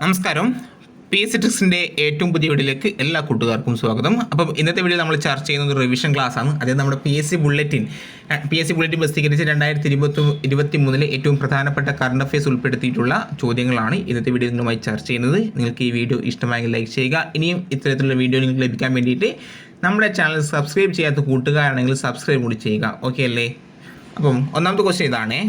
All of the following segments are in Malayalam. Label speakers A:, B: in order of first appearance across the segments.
A: നമസ്കാരം പി സിറ്റിക്സിൻ്റെ ഏറ്റവും പുതിയ വീഡിയോയിലേക്ക് എല്ലാ കൂട്ടുകാർക്കും സ്വാഗതം അപ്പം ഇന്നത്തെ വീഡിയോ നമ്മൾ ചർച്ച ചെയ്യുന്നത് റിവിഷൻ ക്ലാസ് ആണ് അതായത് നമ്മുടെ P S C bulletin P S C bulletin പ്രസിദ്ധീകരിച്ച് രണ്ടായിരത്തി ഇരുപത്തി ഇരുപത്തി മൂന്നിലെ ഏറ്റവും പ്രധാനപ്പെട്ട കറണ്ട് അഫയേഴ്സ് ഉൾപ്പെടുത്തിയിട്ടുള്ള ചോദ്യങ്ങളാണ് ഇന്നത്തെ വീഡിയോ നിങ്ങളുമായി ചർച്ച ചെയ്യുന്നത് നിങ്ങൾക്ക് ഈ വീഡിയോ ഇഷ്ടമായെങ്കിൽ ലൈക്ക് ചെയ്യുക ഇനിയും ഇത്തരത്തിലുള്ള വീഡിയോ നിങ്ങൾക്ക് ലഭിക്കാൻ വേണ്ടിയിട്ട് നമ്മുടെ ചാനൽ സബ്സ്ക്രൈബ് ചെയ്യാത്ത കൂട്ടുകാരാണെങ്കിൽ സബ്സ്ക്രൈബ് കൂടി ചെയ്യുക ഓക്കെ അല്ലേ അപ്പം ഒന്നാമത്തെ ക്വസ്റ്റ്യൻ ഇതാണേ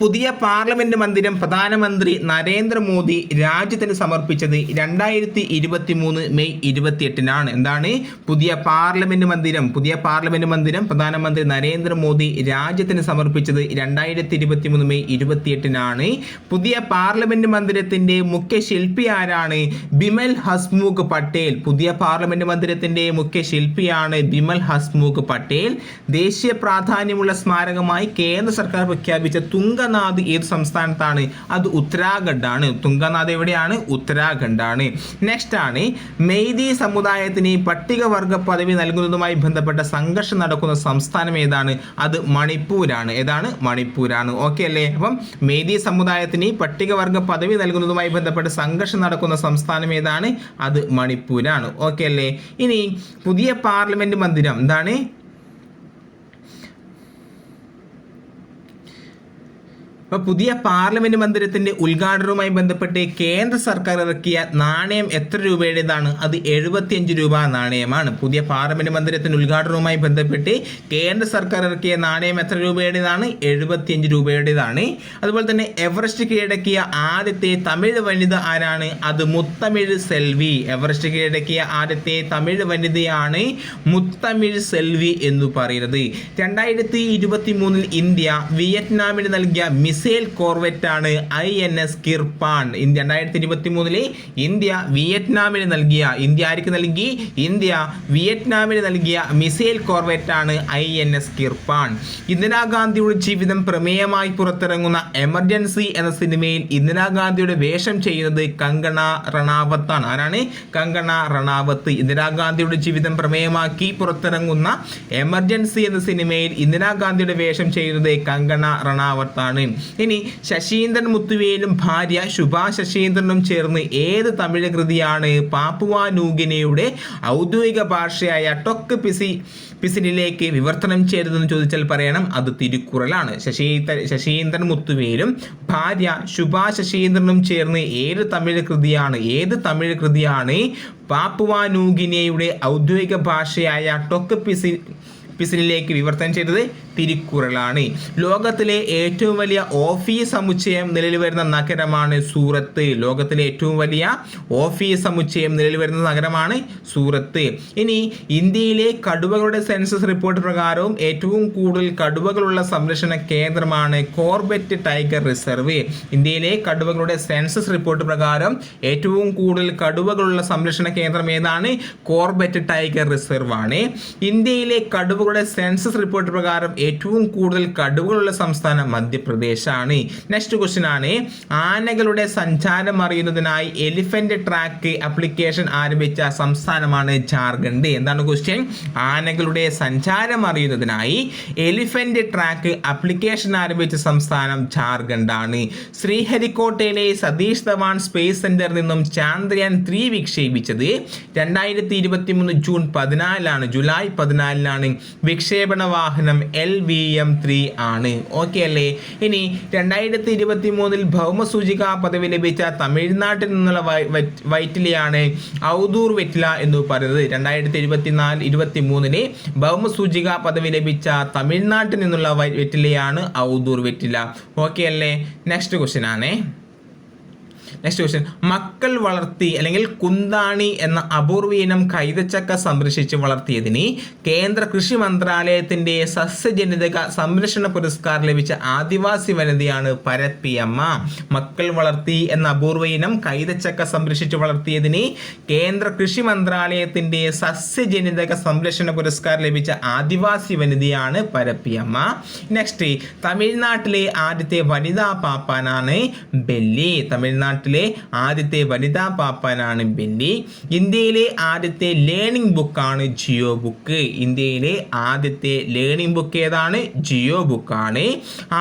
A: പുതിയ പാർലമെന്റ് മന്ദിരം പ്രധാനമന്ത്രി നരേന്ദ്രമോദി രാജ്യത്തിന് സമർപ്പിച്ചത് രണ്ടായിരത്തി ഇരുപത്തി മൂന്ന് മെയ് ഇരുപത്തിയെട്ടിനാണ് എന്താണ് പുതിയ പാർലമെന്റ് മന്ദിരം പുതിയ പാർലമെന്റ് മന്ദിരം പ്രധാനമന്ത്രി നരേന്ദ്രമോദി രാജ്യത്തിന് സമർപ്പിച്ചത് രണ്ടായിരത്തി ഇരുപത്തി മൂന്ന് മെയ് ഇരുപത്തിയെട്ടിനാണ് പുതിയ പാർലമെന്റ് മന്ദിരത്തിന്റെ മുഖ്യ ശില്പി ആരാണ് ബിമൽ ഹസ്മുഖ് പട്ടേൽ പുതിയ പാർലമെന്റ് മന്ദിരത്തിന്റെ മുഖ്യ ശില്പിയാണ് ബിമൽ ഹസ്മുഖ് പട്ടേൽ ദേശീയ പ്രാധാന്യമുള്ള സ്മാരകമായി കേന്ദ്ര സർക്കാർ പ്രഖ്യാപിച്ച തുങ്ക തുംഗനാദ് ഏത് സംസ്ഥാനത്താണ് അത് ആണ് തുംഗനാഥ് എവിടെയാണ് ആണ് നെക്സ്റ്റ് ആണ് മെയ്തി സമുദായത്തിന് പട്ടികവർഗ പദവി നൽകുന്നതുമായി ബന്ധപ്പെട്ട സംഘർഷം നടക്കുന്ന സംസ്ഥാനം ഏതാണ് അത് മണിപ്പൂരാണ് ഏതാണ് മണിപ്പൂരാണ് ഓക്കെ അല്ലേ അപ്പം മെയ്തി സമുദായത്തിന് പട്ടികവർഗ പദവി നൽകുന്നതുമായി ബന്ധപ്പെട്ട സംഘർഷം നടക്കുന്ന സംസ്ഥാനം ഏതാണ് അത് മണിപ്പൂരാണ് ഓക്കെ അല്ലേ ഇനി പുതിയ പാർലമെന്റ് മന്ദിരം എന്താണ് ഇപ്പോൾ പുതിയ പാർലമെന്റ് മന്ദിരത്തിന്റെ ഉദ്ഘാടനവുമായി ബന്ധപ്പെട്ട് കേന്ദ്ര സർക്കാർ ഇറക്കിയ നാണയം എത്ര രൂപയുടേതാണ് അത് എഴുപത്തിയഞ്ച് രൂപ നാണയമാണ് പുതിയ പാർലമെന്റ് മന്ദിരത്തിന്റെ ഉദ്ഘാടനവുമായി ബന്ധപ്പെട്ട് കേന്ദ്ര സർക്കാർ ഇറക്കിയ നാണയം എത്ര രൂപയുടേതാണ് എഴുപത്തിയഞ്ച് രൂപയുടേതാണ് അതുപോലെ തന്നെ എവറസ്റ്റ് കീഴടക്കിയ ആദ്യത്തെ തമിഴ് വനിത ആരാണ് അത് മുത്തമിഴ് സെൽവി എവറസ്റ്റ് കീഴടക്കിയ ആദ്യത്തെ തമിഴ് വനിതയാണ് മുത്തമിഴ് സെൽവി എന്ന് പറയുന്നത് രണ്ടായിരത്തി ഇരുപത്തി മൂന്നിൽ ഇന്ത്യ വിയറ്റ്നാമിന് നൽകിയ മിസ് മിസൈൽ കോർവെറ്റാണ് ഐ എൻ എസ് കിർപാൺ രണ്ടായിരത്തി ഇരുപത്തി മൂന്നിലെ ഇന്ത്യ വിയറ്റ്നാമിന് നൽകിയ ഇന്ത്യ ആർക്ക് നൽകി ഇന്ത്യ വിയറ്റ്നാമിന് നൽകിയ മിസൈൽ കോർവെറ്റാണ് ഐ എൻ എസ് കിർപാൺ ഇന്ദിരാഗാന്ധിയുടെ ജീവിതം പ്രമേയമായി പുറത്തിറങ്ങുന്ന എമർജൻസി എന്ന സിനിമയിൽ ഇന്ദിരാഗാന്ധിയുടെ വേഷം ചെയ്യുന്നത് കങ്കണ റണാവത്താണ് ആരാണ് കങ്കണ റണാവത്ത് ഇന്ദിരാഗാന്ധിയുടെ ജീവിതം പ്രമേയമാക്കി പുറത്തിറങ്ങുന്ന എമർജൻസി എന്ന സിനിമയിൽ ഇന്ദിരാഗാന്ധിയുടെ വേഷം ചെയ്യുന്നത് കങ്കണ റണാവത്താണ് ഇനി ശശീന്ദ്രൻ മുത്തുവേലും ഭാര്യ ശുഭാ ശശീന്ദ്രനും ചേർന്ന് ഏത് തമിഴ് കൃതിയാണ് പാപ്പുവാനൂഗിനിയുടെ ഔദ്യോഗിക ഭാഷയായ ടൊക്ക് പിസി പിസിനിലേക്ക് വിവർത്തനം ചെയ്തതെന്ന് ചോദിച്ചാൽ പറയണം അത് തിരുക്കുറലാണ് ശശീ ശശീന്ദ്രൻ മുത്തുവേലും ഭാര്യ ശുഭാ ശശീന്ദ്രനും ചേർന്ന് ഏത് തമിഴ് കൃതിയാണ് ഏത് തമിഴ് കൃതിയാണ് പാപ്പുവാനൂഗിനിയുടെ ഔദ്യോഗിക ഭാഷയായ ടൊക്ക് പിസി പിസിനിലേക്ക് വിവർത്തനം ചെയ്തത് തിരുക്കുറളാണ് ലോകത്തിലെ ഏറ്റവും വലിയ ഓഫീസ് സമുച്ചയം നിലവിൽ വരുന്ന നഗരമാണ് സൂറത്ത് ലോകത്തിലെ ഏറ്റവും വലിയ ഓഫീസ് സമുച്ചയം നിലവിൽ വരുന്ന നഗരമാണ് സൂറത്ത് ഇനി ഇന്ത്യയിലെ കടുവകളുടെ സെൻസസ് റിപ്പോർട്ട് പ്രകാരവും ഏറ്റവും കൂടുതൽ കടുവകളുള്ള സംരക്ഷണ കേന്ദ്രമാണ് കോർബറ്റ് ടൈഗർ റിസർവ് ഇന്ത്യയിലെ കടുവകളുടെ സെൻസസ് റിപ്പോർട്ട് പ്രകാരം ഏറ്റവും കൂടുതൽ കടുവകളുള്ള സംരക്ഷണ കേന്ദ്രം ഏതാണ് കോർബറ്റ് ടൈഗർ റിസർവ് ആണ് ഇന്ത്യയിലെ കടുവകളുടെ സെൻസസ് റിപ്പോർട്ട് പ്രകാരം ഏറ്റവും കൂടുതൽ കടുവകളുള്ള സംസ്ഥാനം മധ്യപ്രദേശാണ് നെക്സ്റ്റ് ക്വസ്റ്റ്യൻ ആണ് ആനകളുടെ സഞ്ചാരം അറിയുന്നതിനായി എലിഫന്റ് ട്രാക്ക് അപ്ലിക്കേഷൻ ആരംഭിച്ച സംസ്ഥാനമാണ് ജാർഖണ്ഡ് എന്താണ് ക്വസ്റ്റ്യൻ ആനകളുടെ സഞ്ചാരം അറിയുന്നതിനായി എലിഫന്റ് ട്രാക്ക് അപ്ലിക്കേഷൻ ആരംഭിച്ച സംസ്ഥാനം ആണ് ശ്രീഹരിക്കോട്ടയിലെ സതീഷ് ധവാൻ സ്പേസ് സെന്ററിൽ നിന്നും ചാന്ദ്രയാൻ ത്രീ വിക്ഷേപിച്ചത് രണ്ടായിരത്തി ഇരുപത്തി മൂന്ന് ജൂൺ പതിനാലിലാണ് ജൂലൈ പതിനാലിനാണ് വിക്ഷേപണ വാഹനം എൽ വി എം ത്രീ ആണ് ഓക്കെ അല്ലേ ഇനി രണ്ടായിരത്തി ഇരുപത്തി മൂന്നിൽ ഭൗമസൂചിക പദവി ലഭിച്ച തമിഴ്നാട്ടിൽ നിന്നുള്ള വൈറ്റിലിയാണ് ഔദൂർ വെറ്റില എന്ന് പറയുന്നത് രണ്ടായിരത്തി ഇരുപത്തി നാല് ഇരുപത്തി മൂന്നിന് ഭൗമസൂചിക പദവി ലഭിച്ച തമിഴ്നാട്ടിൽ നിന്നുള്ള വെറ്റിലയാണ് ഔദൂർ വെറ്റില ഓക്കെ അല്ലേ നെക്സ്റ്റ് ക്വസ്റ്റ്യൻ ആണേ നെക്സ്റ്റ് ക്വസ്റ്റ്യൻ മക്കൾ വളർത്തി അല്ലെങ്കിൽ കുന്താണി എന്ന അപൂർവീനം കൈതച്ചക്ക സംരക്ഷിച്ച് വളർത്തിയതിന് കേന്ദ്ര കൃഷി മന്ത്രാലയത്തിൻ്റെ സസ്യജനിതക സംരക്ഷണ പുരസ്കാരം ലഭിച്ച ആദിവാസി വനിതയാണ് പരപ്പിയമ്മ മക്കൾ വളർത്തി എന്ന അപൂർവയിനം കൈതച്ചക്ക സംരക്ഷിച്ച് വളർത്തിയതിന് കേന്ദ്ര കൃഷി മന്ത്രാലയത്തിൻ്റെ സസ്യജനിതക സംരക്ഷണ പുരസ്കാരം ലഭിച്ച ആദിവാസി വനിതയാണ് പരപ്പിയമ്മ നെക്സ്റ്റ് തമിഴ്നാട്ടിലെ ആദ്യത്തെ വനിതാ പാപ്പാനാണ് ബെല്ലി തമിഴ്നാട്ടിൽ ലോകത്തിലെ ആദ്യത്തെ വനിതാ പാപ്പനാണ് ബെന്നി ഇന്ത്യയിലെ ആദ്യത്തെ ലേണിംഗ് ബുക്കാണ് ജിയോ ബുക്ക് ഇന്ത്യയിലെ ആദ്യത്തെ ലേണിംഗ് ബുക്ക് ഏതാണ് ജിയോ ബുക്കാണ്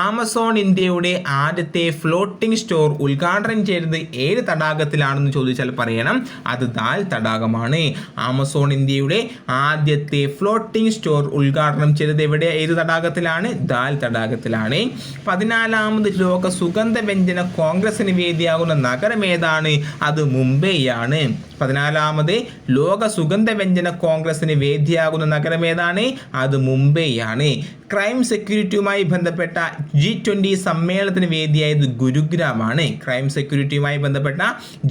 A: ആമസോൺ ഇന്ത്യയുടെ ആദ്യത്തെ ഫ്ലോട്ടിംഗ് സ്റ്റോർ ഉദ്ഘാടനം ചെയ്തത് ഏത് തടാകത്തിലാണെന്ന് ചോദിച്ചാൽ പറയണം അത് ദാൽ തടാകമാണ് ആമസോൺ ഇന്ത്യയുടെ ആദ്യത്തെ ഫ്ലോട്ടിംഗ് സ്റ്റോർ ഉദ്ഘാടനം ചെയ്തത് എവിടെ ഏത് തടാകത്തിലാണ് ദാൽ തടാകത്തിലാണ് പതിനാലാമത് ലോക സുഗന്ധ വ്യഞ്ജന കോൺഗ്രസിന് വേദിയാകുന്ന നഗരം ഏതാണ് അത് മുംബൈയാണ് പതിനാലാമത് ലോക സുഗന്ധ വ്യഞ്ജന കോൺഗ്രസിന് വേദിയാകുന്ന നഗരം ഏതാണ് അത് മുംബൈയാണ് ക്രൈം സെക്യൂരിറ്റിയുമായി ബന്ധപ്പെട്ട ജി ട്വൻ്റി സമ്മേളനത്തിന് വേദിയായത് ഗുരുഗ്രാമാണ് ക്രൈം സെക്യൂരിറ്റിയുമായി ബന്ധപ്പെട്ട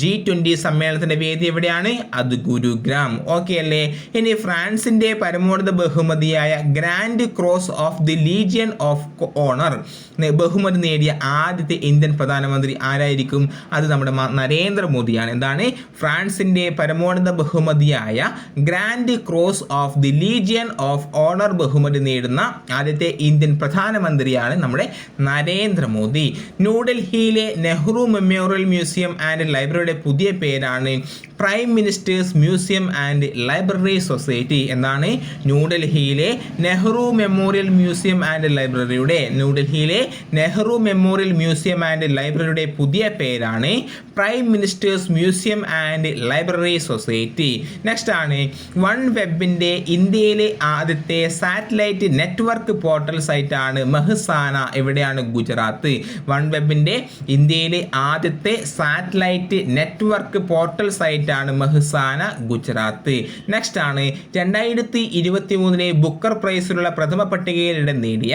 A: ജി ട്വൻ്റി സമ്മേളനത്തിൻ്റെ വേദി എവിടെയാണ് അത് ഗുരുഗ്രാം ഓക്കെ അല്ലേ ഇനി ഫ്രാൻസിൻ്റെ പരമോന്നത ബഹുമതിയായ grand cross of the legion of honour ബഹുമതി നേടിയ ആദ്യത്തെ ഇന്ത്യൻ പ്രധാനമന്ത്രി ആരായിരിക്കും അത് നമ്മുടെ നരേന്ദ്രമോദിയാണ് എന്താണ് ഫ്രാൻസിൻ്റെ പരമോന്നത ബഹുമതിയായ grand cross of the legion of honour ബഹുമതി നേടുന്ന ആദ്യത്തെ ഇന്ത്യൻ പ്രധാനമന്ത്രിയാണ് നമ്മുടെ നരേന്ദ്രമോദി ന്യൂഡൽഹിയിലെ നെഹ്റു മെമ്മോറിയൽ മ്യൂസിയം ആൻഡ് ലൈബ്രറിയുടെ പുതിയ പേരാണ് prime ministers museum and library society എന്നാണ് ന്യൂഡൽഹിയിലെ നെഹ്റു മെമ്മോറിയൽ മ്യൂസിയം ആൻഡ് ലൈബ്രറിയുടെ ന്യൂഡൽഹിയിലെ നെഹ്റു മെമ്മോറിയൽ മ്യൂസിയം ആൻഡ് ലൈബ്രറിയുടെ പുതിയ പേരാണ് prime ministers museum and library society next ആണ് വൺ വെബിൻ്റെ ഇന്ത്യയിലെ ആദ്യത്തെ സാറ്റലൈറ്റ് നെറ്റ്വർക്ക് പോർട്ടൽ സൈറ്റ് ആണ് മെഹ്സാന എവിടെയാണ് ഗുജറാത്ത് വൺ വെബിൻ്റെ ഇന്ത്യയിലെ ആദ്യത്തെ സാറ്റലൈറ്റ് നെറ്റ്വർക്ക് പോർട്ടൽ സൈറ്റ് ആണ് മെഹ്സാന ഗുജറാത്ത് നെക്സ്റ്റ് ആണ് രണ്ടായിരത്തി ഇരുപത്തി മൂന്നിലെ ബുക്കർ പ്രൈസിലുള്ള പ്രഥമ പട്ടികയിൽ ഇടം നേടിയ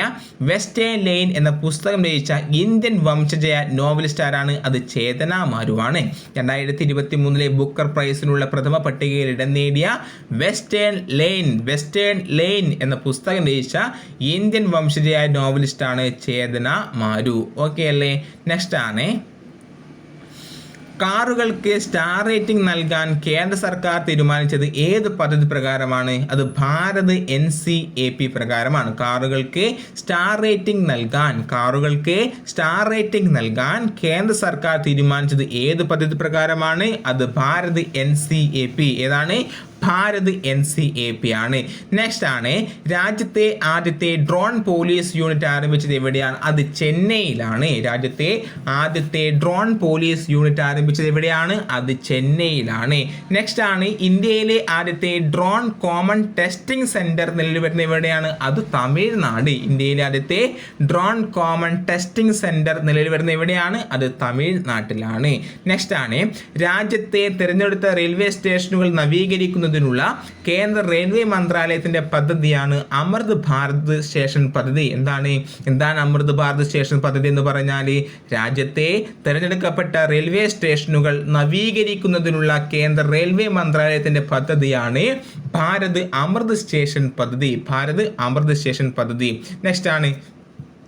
A: വെസ്റ്റേൺ ലൈൻ എന്ന പുസ്തകം രചിച്ച ഇന്ത്യൻ വംശജയ നോവലിസ്റ്റ് ആരാണ് അത് ചേതന മാരുവാണ് രണ്ടായിരത്തി ഇരുപത്തി മൂന്നിലെ ബുക്കർ പ്രൈസിനുള്ള പ്രഥമ പട്ടികയിൽ ഇടം നേടിയ വെസ്റ്റേൺ ലൈൻ വെസ്റ്റേൺ ലൈൻ എന്ന പുസ്തകം രചിച്ച ഇന്ത്യൻ വംശജയായ നോവലിസ്റ്റാണ് ചേതന മാരു ഓക്കെ അല്ലേ നെക്സ്റ്റ് ആണ് കാറുകൾക്ക് സ്റ്റാർ റേറ്റിംഗ് നൽകാൻ കേന്ദ്ര സർക്കാർ തീരുമാനിച്ചത് ഏത് പദ്ധതി പ്രകാരമാണ് അത് Bharat N C A P പ്രകാരമാണ് കാറുകൾക്ക് സ്റ്റാർ റേറ്റിംഗ് നൽകാൻ കാറുകൾക്ക് സ്റ്റാർ റേറ്റിംഗ് നൽകാൻ കേന്ദ്ര സർക്കാർ തീരുമാനിച്ചത് ഏത് പദ്ധതി പ്രകാരമാണ് അത് Bharat N C A P ഏതാണ് Bharat N C A P ആണ് നെക്സ്റ്റ് ആണ് രാജ്യത്തെ ആദ്യത്തെ ഡ്രോൺ പോലീസ് യൂണിറ്റ് ആരംഭിച്ചത് എവിടെയാണ് അത് ചെന്നൈയിലാണ് രാജ്യത്തെ ആദ്യത്തെ ഡ്രോൺ പോലീസ് യൂണിറ്റ് ആരംഭിച്ചത് എവിടെയാണ് അത് ചെന്നൈയിലാണ് നെക്സ്റ്റ് ആണ് ഇന്ത്യയിലെ ആദ്യത്തെ ഡ്രോൺ കോമൺ ടെസ്റ്റിംഗ് സെന്റർ നിലവിൽ വരുന്നത് എവിടെയാണ് അത് തമിഴ്നാട് ഇന്ത്യയിലെ ആദ്യത്തെ ഡ്രോൺ കോമൺ ടെസ്റ്റിംഗ് സെന്റർ നിലവിൽ വരുന്നത് എവിടെയാണ് അത് തമിഴ്നാട്ടിലാണ് നെക്സ്റ്റ് ആണ് രാജ്യത്തെ തിരഞ്ഞെടുത്ത റെയിൽവേ സ്റ്റേഷനുകൾ നവീകരിക്കുന്നത് എത്തുന്നതിനുള്ള കേന്ദ്ര റെയിൽവേ മന്ത്രാലയത്തിന്റെ പദ്ധതിയാണ് അമൃത് ഭാരത് സ്റ്റേഷൻ പദ്ധതി എന്താണ് എന്താണ് അമൃത് ഭാരത് സ്റ്റേഷൻ പദ്ധതി എന്ന് പറഞ്ഞാൽ രാജ്യത്തെ തിരഞ്ഞെടുക്കപ്പെട്ട റെയിൽവേ സ്റ്റേഷനുകൾ നവീകരിക്കുന്നതിനുള്ള കേന്ദ്ര റെയിൽവേ മന്ത്രാലയത്തിന്റെ പദ്ധതിയാണ് ഭാരത് അമൃത് സ്റ്റേഷൻ പദ്ധതി ഭാരത് അമൃത് സ്റ്റേഷൻ പദ്ധതി നെക്സ്റ്റ് ആണ്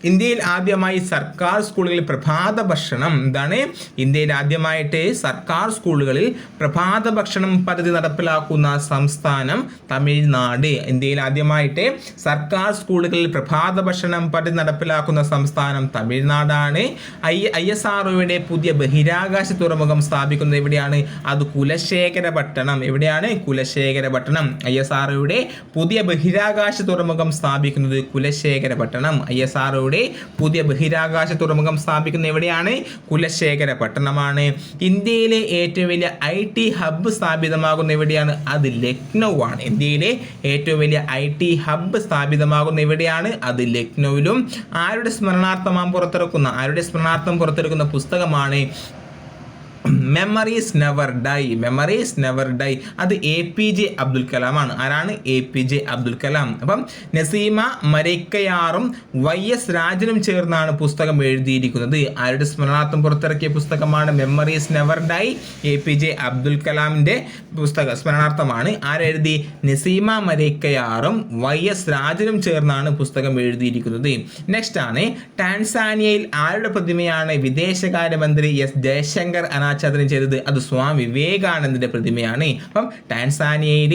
A: ഇന്ത്യയിൽ ആദ്യമായി സർക്കാർ സ്കൂളുകളിൽ പ്രഭാത ഭക്ഷണം എന്താണ് ഇന്ത്യയിൽ ആദ്യമായിട്ട് സർക്കാർ സ്കൂളുകളിൽ പ്രഭാത ഭക്ഷണം പദ്ധതി നടപ്പിലാക്കുന്ന സംസ്ഥാനം തമിഴ്നാട് ഇന്ത്യയിൽ ആദ്യമായിട്ട് സർക്കാർ സ്കൂളുകളിൽ പ്രഭാത ഭക്ഷണം പദ്ധതി നടപ്പിലാക്കുന്ന സംസ്ഥാനം തമിഴ്നാടാണ് ഐ ഐ എസ് ഒയുടെ പുതിയ ബഹിരാകാശ തുറമുഖം സ്ഥാപിക്കുന്നത് എവിടെയാണ് അത് പട്ടണം എവിടെയാണ് പട്ടണം ഐ എസ് ഒയുടെ പുതിയ ബഹിരാകാശ തുറമുഖം സ്ഥാപിക്കുന്നത് പട്ടണം ഐ എസ് ആർഒയുടെ ഇന്ത്യയുടെ പുതിയ ബഹിരാകാശ തുറമുഖം സ്ഥാപിക്കുന്ന എവിടെയാണ് കുലശേഖര പട്ടണമാണ് ഇന്ത്യയിലെ ഏറ്റവും വലിയ ഐ ടി ഹബ്ബ് സ്ഥാപിതമാകുന്ന എവിടെയാണ് അത് ലക്നൗ ആണ് ഇന്ത്യയിലെ ഏറ്റവും വലിയ ഐ ടി ഹബ്ബ് സ്ഥാപിതമാകുന്ന എവിടെയാണ് അത് ലക്നൌവിലും ആരുടെ സ്മരണാർത്ഥമാണ് പുറത്തിറക്കുന്ന ആരുടെ സ്മരണാർത്ഥം പുറത്തിറക്കുന്ന പുസ്തകമാണ് memories never die memories never die അത് എ പി ജെ അബ്ദുൽ കലാമാണ് ആരാണ് A P J Abdul Kalam അപ്പം നസീമ മരക്കയാറും വൈ എസ് രാജനും ചേർന്നാണ് പുസ്തകം എഴുതിയിരിക്കുന്നത് ആരുടെ സ്മരണാർത്ഥം പുറത്തിറക്കിയ പുസ്തകമാണ് memories never dye A P J Abdul കലാമിൻ്റെ പുസ്തക സ്മരണാർത്ഥമാണ് ആരെഴുതി നസീമ മരക്കയാറും വൈ എസ് രാജനും ചേർന്നാണ് പുസ്തകം എഴുതിയിരിക്കുന്നത് നെക്സ്റ്റ് ആണ് ടാൻസാനിയയിൽ ആരുടെ പ്രതിമയാണ് വിദേശകാര്യമന്ത്രി എസ് ജയശങ്കർ അനാച്ചാദൻ വിസർജനം ചെയ്തത് അത് സ്വാമി വിവേകാനന്ദന്റെ പ്രതിമയാണ് അപ്പം ടാൻസാനിയയിൽ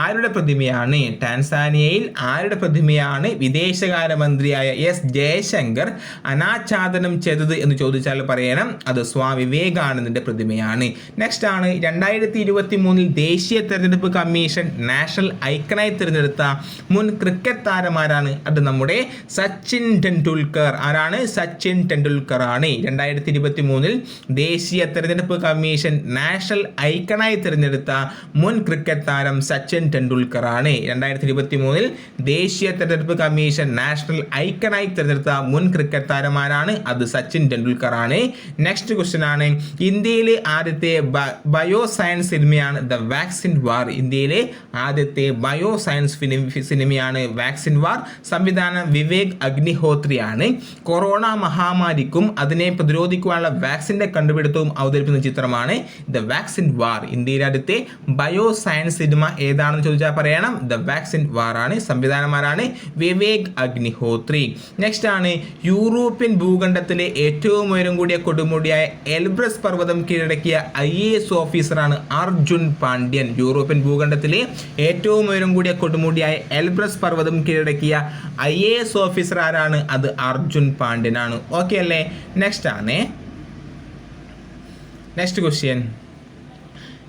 A: ആരുടെ പ്രതിമയാണ് ടാൻസാനിയയിൽ ആരുടെ പ്രതിമയാണ് വിദേശകാര്യമന്ത്രിയായ എസ് ജയശങ്കർ അനാച്ഛാദനം ചെയ്തത് എന്ന് ചോദിച്ചാൽ പറയണം അത് സ്വാമി വിവേകാനന്ദന്റെ പ്രതിമയാണ് നെക്സ്റ്റ് ആണ് രണ്ടായിരത്തി ഇരുപത്തി മൂന്നിൽ ദേശീയ തെരഞ്ഞെടുപ്പ് കമ്മീഷൻ നാഷണൽ ഐക്കണായി തിരഞ്ഞെടുത്ത മുൻ ക്രിക്കറ്റ് താരമാരാണ് അത് നമ്മുടെ സച്ചിൻ ടെണ്ടുൽക്കർ ആരാണ് സച്ചിൻ ടെണ്ടുൽക്കർ ആണ് രണ്ടായിരത്തി ഇരുപത്തി മൂന്നിൽ ദേശീയ തെരഞ്ഞെടുപ്പ് തെരഞ്ഞെടുപ്പ് കമ്മീഷൻ നാഷണൽ ഐക്കണായി തിരഞ്ഞെടുത്ത മുൻ ക്രിക്കറ്റ് താരം സച്ചിൻ ടെണ്ടുൽക്കറാണ് രണ്ടായിരത്തി ഇരുപത്തി മൂന്നിൽ ദേശീയ തെരഞ്ഞെടുപ്പ് കമ്മീഷൻ നാഷണൽ ഐക്കണായി തിരഞ്ഞെടുത്ത മുൻ ക്രിക്കറ്റ് താരമാരാണ് അത് സച്ചിൻ ടെണ്ടുൽക്കറാണ് നെക്സ്റ്റ് ക്വസ്റ്റ്യൻ ആണ് ഇന്ത്യയിലെ ആദ്യത്തെ ബയോ സയൻസ് സിനിമയാണ് ദ വാക്സിൻ വാർ ഇന്ത്യയിലെ ആദ്യത്തെ ബയോ സയൻസ് സിനിമയാണ് വാക്സിൻ വാർ സംവിധാനം വിവേക് അഗ്നിഹോത്രിയാണ് കൊറോണ മഹാമാരിക്കും അതിനെ പ്രതിരോധിക്കുവാനുള്ള വാക്സിൻ്റെ കണ്ടുപിടുത്തവും അവതരിപ്പിക്കുന്ന ചിത്രമാണ് ദ വാക്സിൻ വാർ ഇന്ത്യയിലെ അടുത്തെ ബയോ സയൻസ് സിനിമ ഏതാണെന്ന് ചോദിച്ചാൽ പറയണം ദ വാക്സിൻ വാർ ആണ് സംവിധാനമാരാണ് വിവേക് അഗ്നിഹോത്രി നെക്സ്റ്റ് ആണ് യൂറോപ്യൻ ഭൂഖണ്ഡത്തിലെ ഏറ്റവും ഉയരം കൂടിയ കൊടുമുടിയായ എൽബ്രസ് പർവ്വതം കീഴടക്കിയ ഐ എ എസ് ഓഫീസറാണ് അർജുൻ പാണ്ഡ്യൻ യൂറോപ്യൻ ഭൂഖണ്ഡത്തിലെ ഏറ്റവും ഉയരം കൂടിയ കൊടുമുടിയായ എൽബ്രസ് പർവ്വതം കീഴടക്കിയ ഐ എ എസ് ഓഫീസർ ആരാണ് അത് അർജുൻ പാണ്ഡ്യനാണ് ഓക്കെ അല്ലേ നെക്സ്റ്റ് ആണ് Next question.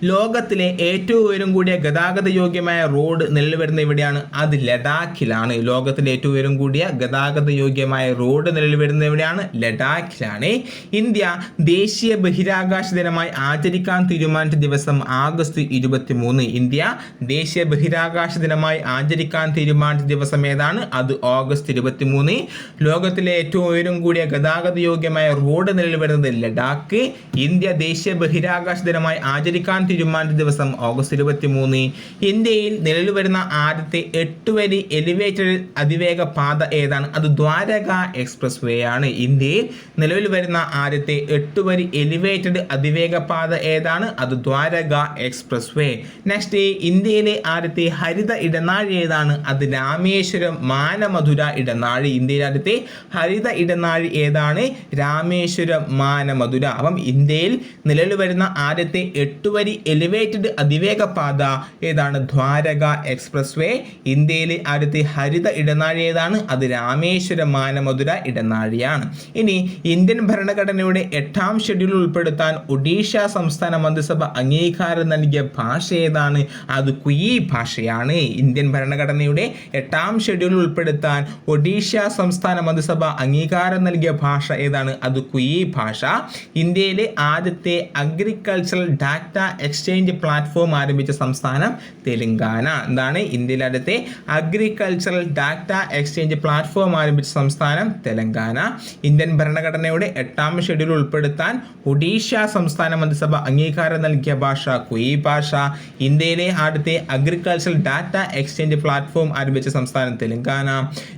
A: ലോകത്തിലെ ഏറ്റവും ഉയരം കൂടിയ ഗതാഗത യോഗ്യമായ റോഡ് നിലവിൽ വരുന്നത് എവിടെയാണ് അത് ലഡാക്കിലാണ് ലോകത്തിലെ ഏറ്റവും ഉയരം കൂടിയ ഗതാഗത യോഗ്യമായ റോഡ് നിലവിൽ വരുന്നത് എവിടെയാണ് ലഡാക്കിലാണ് ഇന്ത്യ ദേശീയ ബഹിരാകാശ ദിനമായി ആചരിക്കാൻ തീരുമാനിച്ച ദിവസം ആഗസ്റ്റ് ഇരുപത്തി മൂന്ന് ഇന്ത്യ ദേശീയ ബഹിരാകാശ ദിനമായി ആചരിക്കാൻ തീരുമാനിച്ച ദിവസം ഏതാണ് അത് ഓഗസ്റ്റ് ഇരുപത്തി മൂന്ന് ലോകത്തിലെ ഏറ്റവും ഉയരം കൂടിയ ഗതാഗത യോഗ്യമായ റോഡ് നിലവിൽ വരുന്നത് ലഡാക്ക് ഇന്ത്യ ദേശീയ ബഹിരാകാശ ദിനമായി ആചരിക്കാൻ തീരുമാന ദിവസം ഓഗസ്റ്റ് ഇരുപത്തി മൂന്ന് ഇന്ത്യയിൽ നിലവിൽ വരുന്ന ആദ്യത്തെ എട്ട് വരി എലിവേറ്റഡ് അതിവേഗ പാത ഏതാണ് അത് ദ്വാരക എക്സ്പ്രസ് വേ ആണ് ഇന്ത്യയിൽ നിലവിൽ വരുന്ന ആദ്യത്തെ എട്ട് വരി എലിവേറ്റഡ് അതിവേഗ പാത ഏതാണ് അത് ദ്വാരക എക്സ്പ്രസ് വേ നെക്സ്റ്റ് ഇന്ത്യയിലെ ആദ്യത്തെ ഹരിത ഇടനാഴി ഏതാണ് അത് രാമേശ്വരം മാനമധുര ഇടനാഴി ഇന്ത്യയിലെ ആദ്യത്തെ ഹരിത ഇടനാഴി ഏതാണ് രാമേശ്വരം മാനമധുര അപ്പം ഇന്ത്യയിൽ നിലവിൽ വരുന്ന ആദ്യത്തെ എട്ട് വരി ദി എലിവേറ്റഡ് അതിവേഗ പാത ഏതാണ് ദ്വാരക എക്സ്പ്രസ് വേ ഇന്ത്യയിലെ ആദ്യത്തെ ഹരിത ഇടനാഴി ഏതാണ് അത് രാമേശ്വരം മാനമധുര ഇടനാഴിയാണ് ഇനി ഇന്ത്യൻ ഭരണഘടനയുടെ എട്ടാം ഷെഡ്യൂൾ ഉൾപ്പെടുത്താൻ ഒഡീഷ സംസ്ഥാന മന്ത്രിസഭ അംഗീകാരം നൽകിയ ഭാഷ ഏതാണ് അത് കുയി ഭാഷയാണ് ഇന്ത്യൻ ഭരണഘടനയുടെ എട്ടാം ഷെഡ്യൂൾ ഉൾപ്പെടുത്താൻ ഒഡീഷ സംസ്ഥാന മന്ത്രിസഭ അംഗീകാരം നൽകിയ ഭാഷ ഏതാണ് അത് കുയി ഭാഷ ഇന്ത്യയിലെ ആദ്യത്തെ അഗ്രികൾച്ചറൽ ഡാറ്റ എക്സ്ചേഞ്ച് പ്ലാറ്റ്ഫോം ആരംഭിച്ച സംസ്ഥാനം തെലുങ്കാന എന്താണ് ഇന്ത്യയിലെ അടുത്ത അഗ്രികൾച്ചറൽ ഡാറ്റ എക്സ്ചേഞ്ച് പ്ലാറ്റ്ഫോം ആരംഭിച്ച സംസ്ഥാനം തെലങ്കാന ഇന്ത്യൻ ഭരണഘടനയുടെ എട്ടാം ഷെഡ്യൂൾ ഉൾപ്പെടുത്താൻ ഒഡീഷ സംസ്ഥാന മന്ത്രിസഭ അംഗീകാരം നൽകിയ ഭാഷ കുയി ഭാഷ ഇന്ത്യയിലെ ആദ്യത്തെ അഗ്രികൾച്ചറൽ ഡാറ്റ എക്സ്ചേഞ്ച് പ്ലാറ്റ്ഫോം ആരംഭിച്ച സംസ്ഥാനം തെലങ്കാന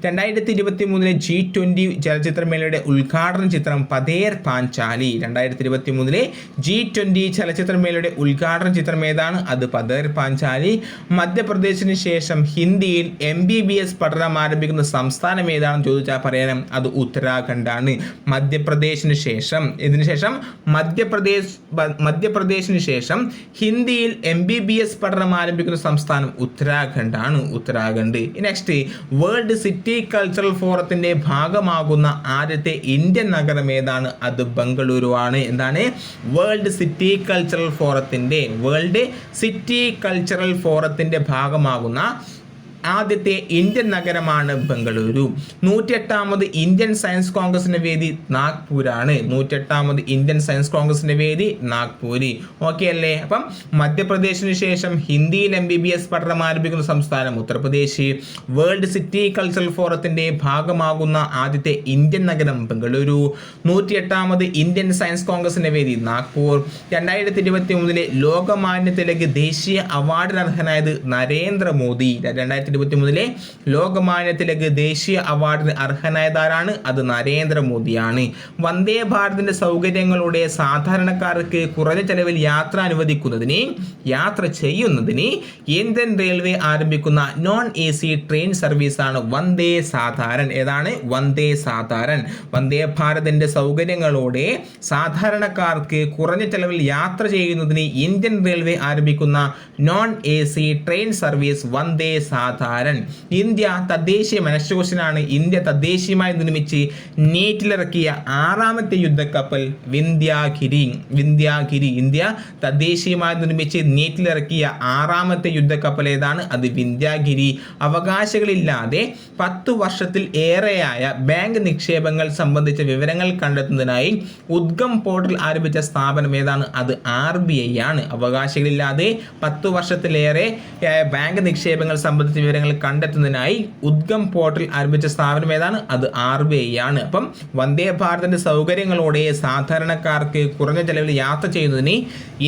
A: രണ്ടായിരത്തി ഇരുപത്തി മൂന്നിലെ ജി ട്വൻ്റി ചലച്ചിത്രമേളയുടെ ഉദ്ഘാടന ചിത്രം പതേർ പാഞ്ചാലി രണ്ടായിരത്തി ഇരുപത്തി മൂന്നിലെ ജി ട്വൻ്റി ചലച്ചിത്രമേളയുടെ ഉൽ ഉദ്ഘാടന ചിത്രം ഏതാണ് അത് പതേർ പാഞ്ചാലി മധ്യപ്രദേശിന് ശേഷം ഹിന്ദിയിൽ എം ബി ബി എസ് പഠനം ആരംഭിക്കുന്ന സംസ്ഥാനം ഏതാണെന്ന് ചോദിച്ചാൽ പറയാനും അത് ഉത്തരാഖണ്ഡാണ് മധ്യപ്രദേശിന് ശേഷം ഇതിനുശേഷം മധ്യപ്രദേശ് മധ്യപ്രദേശിന് ശേഷം ഹിന്ദിയിൽ എം ബി ബി എസ് പഠനം ആരംഭിക്കുന്ന സംസ്ഥാനം ഉത്തരാഖണ്ഡാണ് Uttarakhand next world city cultural ഫോറത്തിൻ്റെ ഭാഗമാകുന്ന ആദ്യത്തെ ഇന്ത്യൻ നഗരം ഏതാണ് അത് ബംഗളൂരു ആണ് എന്താണ് വേൾഡ് സിറ്റി കൾച്ചറൽ ഫോറത്തിൻ്റെ ഇന്ത്യയിൽ വേൾഡ് സിറ്റി കൾച്ചറൽ ഫോറത്തിൻ്റെ ഭാഗമാകുന്ന ആദ്യത്തെ ഇന്ത്യൻ നഗരമാണ് ബംഗളൂരു നൂറ്റിയെട്ടാമത് ഇന്ത്യൻ സയൻസ് കോൺഗ്രസിന്റെ വേദി നാഗ്പൂരാണ് നൂറ്റിയെട്ടാമത് ഇന്ത്യൻ സയൻസ് കോൺഗ്രസിന്റെ വേദി നാഗ്പൂരി ഓക്കെ അല്ലേ അപ്പം മധ്യപ്രദേശിന് ശേഷം ഹിന്ദിയിൽ എം ബി ബി എസ് പഠനം ആരംഭിക്കുന്ന സംസ്ഥാനം ഉത്തർപ്രദേശ് വേൾഡ് സിറ്റി കൾച്ചറൽ ഫോറത്തിന്റെ ഭാഗമാകുന്ന ആദ്യത്തെ ഇന്ത്യൻ നഗരം ബംഗളൂരു നൂറ്റിയെട്ടാമത് ഇന്ത്യൻ സയൻസ് കോൺഗ്രസിന്റെ വേദി നാഗ്പൂർ രണ്ടായിരത്തി ഇരുപത്തി മൂന്നിലെ ലോകമാന്യത്തിലേക്ക് ദേശീയ അവാർഡിന് അർഹനായത് നരേന്ദ്രമോദി രണ്ടായിരത്തി ഇരുപത്തി മൂന്നിലെ ലോകമാന്യ തിലക് ദേശീയ അവാർഡിന് അർഹനായതാരാണ് അത് നരേന്ദ്രമോദിയാണ് വന്ദേ ഭാരതിൻ്റെ സൗകര്യങ്ങളുടെ സാധാരണക്കാർക്ക് കുറഞ്ഞ ചെലവിൽ യാത്ര അനുവദിക്കുന്നതിന് യാത്ര ചെയ്യുന്നതിന് ഇന്ത്യൻ റെയിൽവേ ആരംഭിക്കുന്ന നോൺ എ സി ട്രെയിൻ സർവീസാണ് വന്ദേ സാധാരൻ ഏതാണ് വന്ദേ സാധാരൻ വന്ദേ ഭാരതിൻ്റെ സൗകര്യങ്ങളോടെ സാധാരണക്കാർക്ക് കുറഞ്ഞ ചെലവിൽ യാത്ര ചെയ്യുന്നതിന് ഇന്ത്യൻ റെയിൽവേ ആരംഭിക്കുന്ന non A C train service Vande Sadharan Sadharan India തദ്ദേശീയ മനഃശോഷനാണ് ഇന്ത്യ തദ്ദേശീയമായി നിർമ്മിച്ച് നീറ്റിലിറക്കിയ ആറാമത്തെ യുദ്ധക്കപ്പൽ വിന്ധ്യാഗിരി വിന്ധ്യാഗിരി ഇന്ത്യ തദ്ദേശീയമായി നിർമ്മിച്ച് നീറ്റിലിറക്കിയ ആറാമത്തെ യുദ്ധക്കപ്പൽ ഏതാണ് അത് വിന്ധ്യാഗിരി അവകാശികളില്ലാതെ പത്തു വർഷത്തിൽ ഏറെയായ ബാങ്ക് നിക്ഷേപങ്ങൾ സംബന്ധിച്ച വിവരങ്ങൾ കണ്ടെത്തുന്നതിനായി ഉദ്ഗം പോർട്ടൽ ആരംഭിച്ച സ്ഥാപനം ഏതാണ് അത് ആർ ബി ഐ ആണ് അവകാശികളില്ലാതെ പത്തു വർഷത്തിലേറെ ബാങ്ക് നിക്ഷേപങ്ങൾ സംബന്ധിച്ച വിവരങ്ങൾ കണ്ടെത്തുന്നതിനായി ഉദ്ഗം പോർട്ടൽ ആരംഭിച്ച സ്ഥാപനം ഏതാണ് അത് ആർ ബി ഐ ആണ് അപ്പം വന്ദേ ഭാരതിന്റെ സൗകര്യങ്ങളോടെ സാധാരണക്കാർക്ക് കുറഞ്ഞ ചെലവിൽ യാത്ര ചെയ്യുന്നതിന്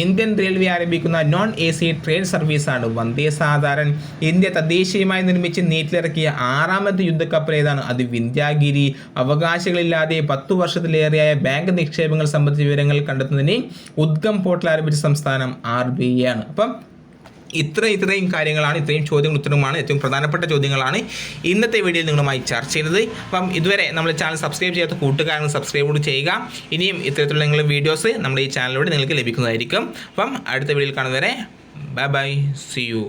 A: ഇന്ത്യൻ റെയിൽവേ ആരംഭിക്കുന്ന നോൺ എ സി ട്രെയിൻ സർവീസാണ് വന്ദേ സാധാരൻ ഇന്ത്യ തദ്ദേശീയമായി നിർമ്മിച്ച് നീറ്റിലിറക്കിയ ആറാമത്തെ യുദ്ധക്കപ്പൽ ഏതാണ് അത് വിന്ധ്യാഗിരി അവകാശികളില്ലാതെ പത്തു വർഷത്തിലേറെയായ ബാങ്ക് നിക്ഷേപങ്ങൾ സംബന്ധിച്ച വിവരങ്ങൾ കണ്ടെത്തുന്നതിന് ഉദ്ഗം പോർട്ടൽ ആരംഭിച്ച സംസ്ഥാനം ആർ ബി ഐ ആണ് അപ്പം ഇത്ര ഇത്രയും കാര്യങ്ങളാണ് ഇത്രയും ചോദ്യങ്ങൾ ഉത്തരവുമാണ് ഏറ്റവും പ്രധാനപ്പെട്ട ചോദ്യങ്ങളാണ് ഇന്നത്തെ വീഡിയോയിൽ നിങ്ങളുമായി ചർച്ച ചെയ്തത് അപ്പം ഇതുവരെ നമ്മൾ ചാനൽ സബ്സ്ക്രൈബ് ചെയ്യാത്ത കൂട്ടുകാരൻ സബ്സ്ക്രൈബ് കൂടി ചെയ്യുക ഇനിയും ഇത്തരത്തിലുള്ള നിങ്ങളുടെ വീഡിയോസ് നമ്മുടെ ഈ ചാനലിലൂടെ നിങ്ങൾക്ക് ലഭിക്കുന്നതായിരിക്കും അപ്പം അടുത്ത വീഡിയോയിൽ കാണുന്നവരെ ബൈ ബൈ സി യു